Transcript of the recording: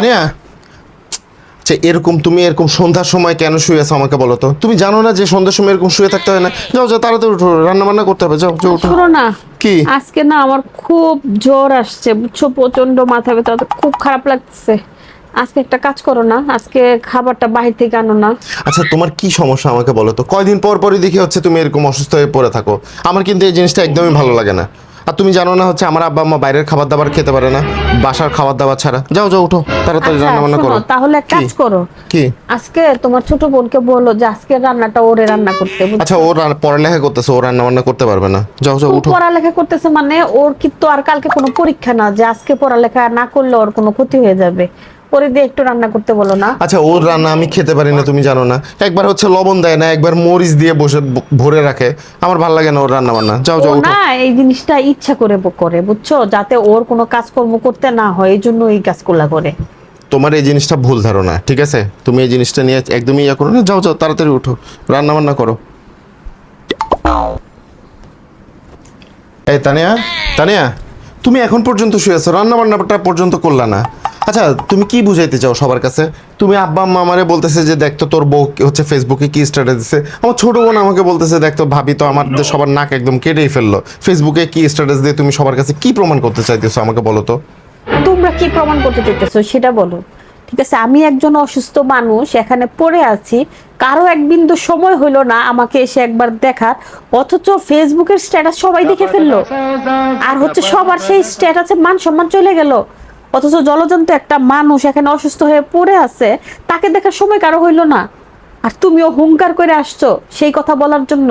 তানিয়া আচ্ছা এরকম তুমি এরকম সন্ধ্যার সময় কেন শুয়ে আছো আমাকে বলো তো? তুমি জানো না যে সন্ধ্যার সময় এরকম শুয়ে থাকতে হয় না? যাও যাও তাড়াতাড়ি উঠো রান্না বান্না করতে হবে যাও যাও উঠো। শোনো না কি? আজকে না আমার খুব জ্বর আসছে বুঝছ? প্রচণ্ড মাথা ব্যথা খুব খারাপ লাগছে আজকে একটা কাজ করো না আজকে খাবারটা বাহির থেকে আনো না। আচ্ছা তোমার কি সমস্যা আমাকে বলো তো? কয়দিন পর পরই দেখি হচ্ছে তুমি এরকম অসুস্থ হয়ে পড়ে থাকো। আমার কিন্তু এই জিনিসটা একদমই ভালো লাগে না। আর তুমি জানো না হচ্ছে আমার আব্বা আম্মা বাইরের খাবার দাবার খেতে পারে না বাসার খাবার দাবার ছাড়া। যাও যাও উঠো তাড়াতাড়ি আচ্ছা, রান্না বান্না করো। তাহলে এক কাজ করো। কি? আজকে তোমার ছোট বোনকে বলো যে আজকে রান্নাটা ওরে রান্না করতে? আচ্ছা ও পড়ালেখা করতেছে ও রান্না বান্না করতে পারবে না। যাও যাও উঠো। পড়ালেখা করতেছে মানে ওর কিন্তু আর কালকে কোনো পরীক্ষা না যে আজকে পড়ালেখা না করলে ওর কোনো ক্ষতি হয়ে যাবে। ওরে দিয়ে একটু রান্না করতে বলো না। আচ্ছা ওর রান্না আমি খেতে পারি না তুমি জানো না। একবার হচ্ছে লবণ দেয় না একবার মরিচ দিয়ে বসে ভরে রাখে। আমার ভালো লাগে না ওর রান্না বান্না যাও যাও না এই জিনিসটা ইচ্ছা করে করে বুঝছ? যাতে ওর কোনো কাজকর্ম করতে না হয় এই জন্য এই কাজগুলা করে। তোমার এই জিনিসটা ভুল ধারণা ঠিক আছে? তুমি এই জিনিসটা নিয়ে একদমই ইয়া করো না যাও যাও তাড়াতাড়ি উঠো। রান্না বান্না করো। এই তানিয়া তানিয়া তুমি এখন পর্যন্ত শুয়েছো রান্না বান্নাটা পর্যন্ত করলা না। আচ্ছা তুমি কি বুঝাইতে চাও সবার কাছে? তুমি আব্বা আম্মা আমারে বলতেছে যে দেখতো তোর বউ হচ্ছে ফেসবুকে কি স্ট্যাটাস দিছে? আমার ছোট বোন আমাকে বলতেছে দেখতো ভাবি তো আমাদের সবার নাক একদম কেটেই ফেলল। ফেসবুকে কি স্ট্যাটাস দিয়ে তুমি সবার কাছে কি প্রমাণ করতে চাইতেছো আমাকে বলো তো? তোমরা কি প্রমাণ করতে চাইতেছো সেটা বলো। ঠিক আছে আমি একজন অসুস্থ মানুষ এখানে পড়ে আছি। কারও এক বিন্দু সময় হলো না আমাকে এসে একবার দেখার অথচ ফেসবুকের স্ট্যাটাস সবাই দেখে ফেলল। আর হচ্ছে সবার সেই স্ট্যাটাসে মান সম্মান চলে গেল। অথচ জলজন্ত একটা মানুষ এখানে অসুস্থ হয়ে পড়ে আছে, তাকে দেখার সময় কারও হইল না। আর তুমিও হুঙ্কার করে আসছো সেই কথা বলার জন্য।